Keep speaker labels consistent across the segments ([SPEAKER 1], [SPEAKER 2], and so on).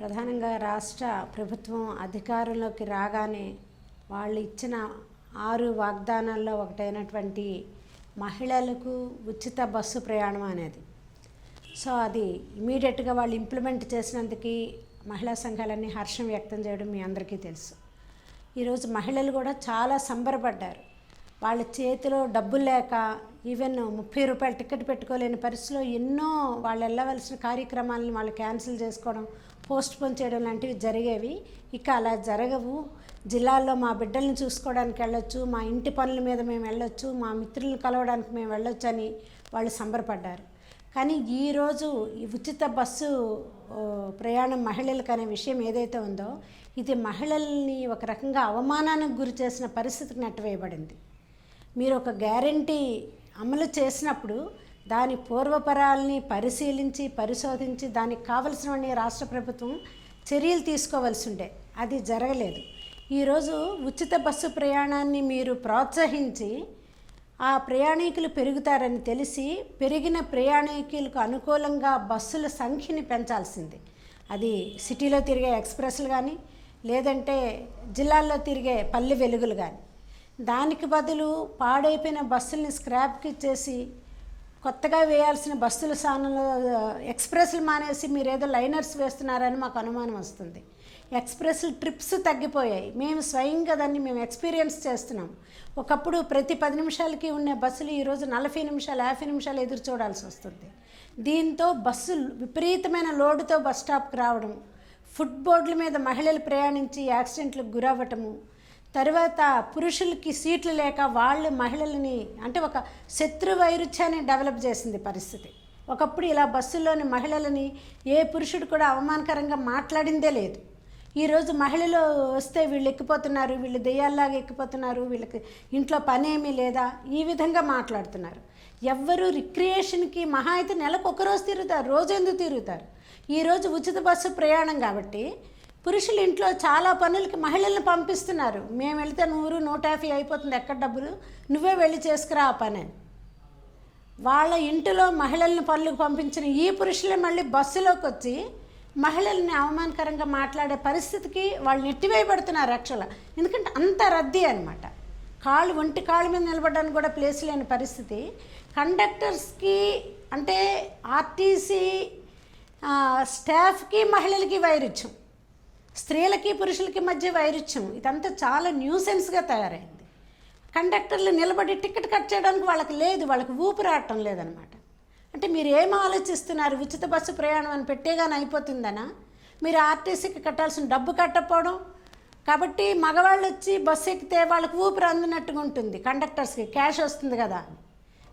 [SPEAKER 1] ప్రధానంగా రాష్ట్ర ప్రభుత్వం అధికారంలోకి రాగానే వాళ్ళు ఇచ్చిన ఆరు వాగ్దానాల్లో ఒకటైనటువంటి మహిళలకు ఉచిత బస్సు ప్రయాణం అనేది. సో అది ఇమీడియట్గా వాళ్ళు ఇంప్లిమెంట్ చేసినందుకు మహిళా సంఘాలన్నీ హర్షం వ్యక్తం చేయడం మీ అందరికీ తెలుసు. ఈరోజు మహిళలు కూడా చాలా సంబరపడ్డారు. వాళ్ళ చేతిలో డబ్బులు లేక ఈవెన్ ముప్పై రూపాయలు టికెట్ పెట్టుకోలేని పరిస్థితిలో ఎన్నో వాళ్ళు వెళ్ళవలసిన కార్యక్రమాలను వాళ్ళు క్యాన్సిల్ చేసుకోవడం పోస్ట్ పోన్ చేయడం లాంటివి జరిగేవి. ఇక అలా జరగవు. జిల్లాల్లో మా బిడ్డల్ని చూసుకోవడానికి వెళ్ళొచ్చు. మా ఇంటి పనుల మీద మేము వెళ్ళొచ్చు. మా మిత్రులను కలవడానికి మేము వెళ్ళొచ్చు అని వాళ్ళు సంబరపడ్డారు. కానీ ఈరోజు ఈ ఉచిత బస్సు ప్రయాణం మహిళలకు అనే విషయం ఏదైతే ఉందో ఇది మహిళల్ని ఒక రకంగా అవమానానికి గురి చేసిన పరిస్థితికి నెట్టవేయబడింది. మీరు ఒక గ్యారంటీ అమలు చేసినప్పుడు దాని పూర్వపరాలని పరిశీలించి పరిశోధించి దానికి కావలసినవన్నీ రాష్ట్ర ప్రభుత్వం చర్యలు తీసుకోవాల్సి ఉండే. అది జరగలేదు. ఈరోజు ఉచిత బస్సు ప్రయాణాన్ని మీరు ప్రోత్సహించి ఆ ప్రయాణికులు పెరుగుతారని తెలిసి పెరిగిన ప్రయాణికులకు అనుకూలంగా బస్సుల సంఖ్యని పెంచాల్సింది. అది సిటీలో తిరిగే ఎక్స్ప్రెస్లు కానీ లేదంటే జిల్లాల్లో తిరిగే పల్లె వెలుగులు కానీ దానికి బదులు పాడైపోయిన బస్సుల్ని స్క్రాప్కి ఇచ్చేసి కొత్తగా వేయాల్సిన బస్సుల స్థానంలో ఎక్స్ప్రెస్లు మానేసి మీరు ఏదో లైనర్స్ వేస్తున్నారని మాకు అనుమానం వస్తుంది. ఎక్స్ప్రెస్లు ట్రిప్స్ తగ్గిపోయాయి. మేము స్వయంగా దాన్ని మేము ఎక్స్పీరియన్స్ చేస్తున్నాం. ఒకప్పుడు ప్రతి పది నిమిషాలకి ఉండే బస్సులు ఈరోజు నలభై నిమిషాలు యాభై నిమిషాలు ఎదురు చూడాల్సి వస్తుంది. దీంతో బస్సులు విపరీతమైన లోడుతో బస్ స్టాప్కి రావడం ఫుట్ బోర్డుల మీద మహిళలు ప్రయాణించి యాక్సిడెంట్లకు గురవ్వటము తర్వాత పురుషులకి సీట్లు లేక వాళ్ళు మహిళలని అంటే ఒక శత్రు వైరుధ్యాన్ని డెవలప్ చేసింది పరిస్థితి. ఒకప్పుడు ఇలా బస్సుల్లోని మహిళలని ఏ పురుషుడు కూడా అవమానకరంగా మాట్లాడిందే లేదు. ఈరోజు మహిళలు వస్తే వీళ్ళు ఎక్కిపోతున్నారు వీళ్ళు దెయ్యాల్లాగా ఎక్కిపోతున్నారు వీళ్ళకి ఇంట్లో పనేమీ లేదా ఈ విధంగా మాట్లాడుతున్నారు. ఎవ్వరూ రిక్రియేషన్కి మహా అయితే నెలకు ఒకరోజు తిరుగుతారు రోజు ఎందుకు తిరుగుతారు ఈరోజు ఉచిత బస్సు ప్రయాణం కాబట్టి పురుషులు ఇంట్లో చాలా పనులకి మహిళల్ని పంపిస్తున్నారు. మేము వెళితే నూరు నూట యాభై అయిపోతుంది. ఎక్కడ డబ్బులు? నువ్వే వెళ్ళి చేసుకురా ఆ పని. అని వాళ్ళ ఇంటిలో మహిళల్ని పనులకు పంపించిన ఈ పురుషులే మళ్ళీ బస్సులోకి వచ్చి మహిళల్ని అవమానకరంగా మాట్లాడే పరిస్థితికి వాళ్ళు నెట్టివేయబడుతున్నారు యాక్చువల్గా ఎందుకంటే అంత రద్దీ అనమాట కాళ్ళు ఒంటి కాళ్ళ మీద నిలబడడానికి కూడా ప్లేస్ లేని పరిస్థితి. కండక్టర్స్కి అంటే ఆర్టీసీ స్టాఫ్కి మహిళలకి వైరుధ్యం. స్త్రీలకి పురుషులకి మధ్య వైరుధ్యం. ఇదంతా చాలా న్యూసెన్స్గా తయారైంది. కండక్టర్లు నిలబడి టికెట్ కట్ చేయడానికి వాళ్ళకి లేదు వాళ్ళకి ఊపిరాడటం లేదనమాట. అంటే మీరు ఏం ఆలోచిస్తున్నారు? ఉచిత బస్సు ప్రయాణం అని పెట్టేగానే అయిపోతుందనా? మీరు ఆర్టీసీకి కట్టాల్సిన డబ్బు కట్టకపోవడం? కాబట్టి మగవాళ్ళు వచ్చి బస్సు ఎక్కితే వాళ్ళకి ఊపిరి అందినట్టుగా ఉంటుంది. కండక్టర్స్కి క్యాష్ వస్తుంది కదా. అని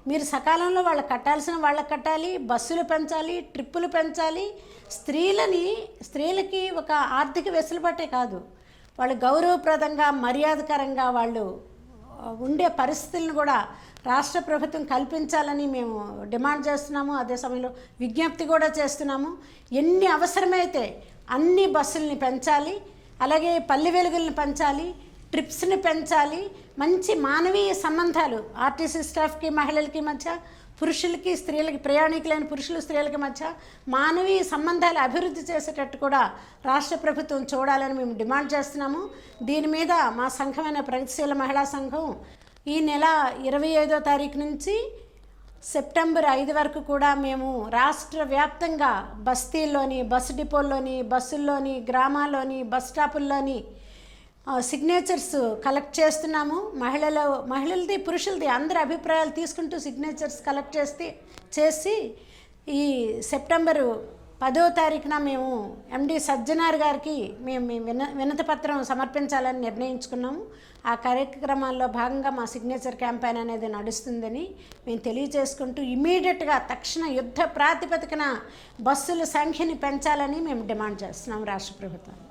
[SPEAKER 1] మీరు సకాలంలో వాళ్ళకి కట్టాల్సిన వాళ్ళకి కట్టాలి బస్సులు పెంచాలి ట్రిప్పులు పెంచాలి. స్త్రీలని స్త్రీలకి ఒక ఆర్థిక వెసులుబాటే కాదు. వాళ్ళు గౌరవప్రదంగా మర్యాదకరంగా వాళ్ళు ఉండే పరిస్థితులను కూడా రాష్ట్ర ప్రభుత్వం కల్పించాలని మేము డిమాండ్ చేస్తున్నాము. అదే సమయంలో విజ్ఞప్తి కూడా చేస్తున్నాము. ఎన్ని అవసరమైతే అన్ని బస్సుల్ని పెంచాలి. అలాగే పల్లె వెలుగుల్ని పెంచాలి. ట్రిప్స్ని పెంచాలి. మంచి మానవీయ సంబంధాలు. ఆర్టీసీ స్టాఫ్కి మహిళలకి మధ్య పురుషులకి స్త్రీలకి ప్రయాణికులైన పురుషులు స్త్రీలకి మధ్య మానవీయ సంబంధాలు అభివృద్ధి చేసేటట్టు కూడా రాష్ట్ర ప్రభుత్వం చూడాలని మేము డిమాండ్ చేస్తున్నాము. దీని మీద మా సంఘమైన ప్రగతిశీల మహిళా సంఘం ఈ నెల ఇరవై ఐదో తారీఖు నుంచి సెప్టెంబర్ ఐదు వరకు కూడా మేము రాష్ట్ర వ్యాప్తంగా బస్తీల్లోని బస్సు డిపోల్లోని బస్సుల్లోని గ్రామాల్లోని బస్ స్టాపుల్లోని సిగ్నేచర్స్ కలెక్ట్ చేస్తున్నాము. మహిళల మహిళలది పురుషులది అందరి అభిప్రాయాలు తీసుకుంటూ సిగ్నేచర్స్ కలెక్ట్ చేస్తే చేసి ఈ సెప్టెంబరు పదో తారీఖున మేము ఎండి సజ్జనార్ గారికి మేము విన వినతి పత్రం సమర్పించాలని నిర్ణయించుకున్నాము. ఆ కార్యక్రమాల్లో భాగంగా మా సిగ్నేచర్ క్యాంపెయిన్ అనేది నడుస్తుందని మేము తెలియజేసుకుంటూ ఇమీడియట్గా తక్షణ యుద్ధ ప్రాతిపదికన బస్సుల సంఖ్యని పెంచాలని మేము డిమాండ్ చేస్తున్నాం రాష్ట్ర ప్రభుత్వం.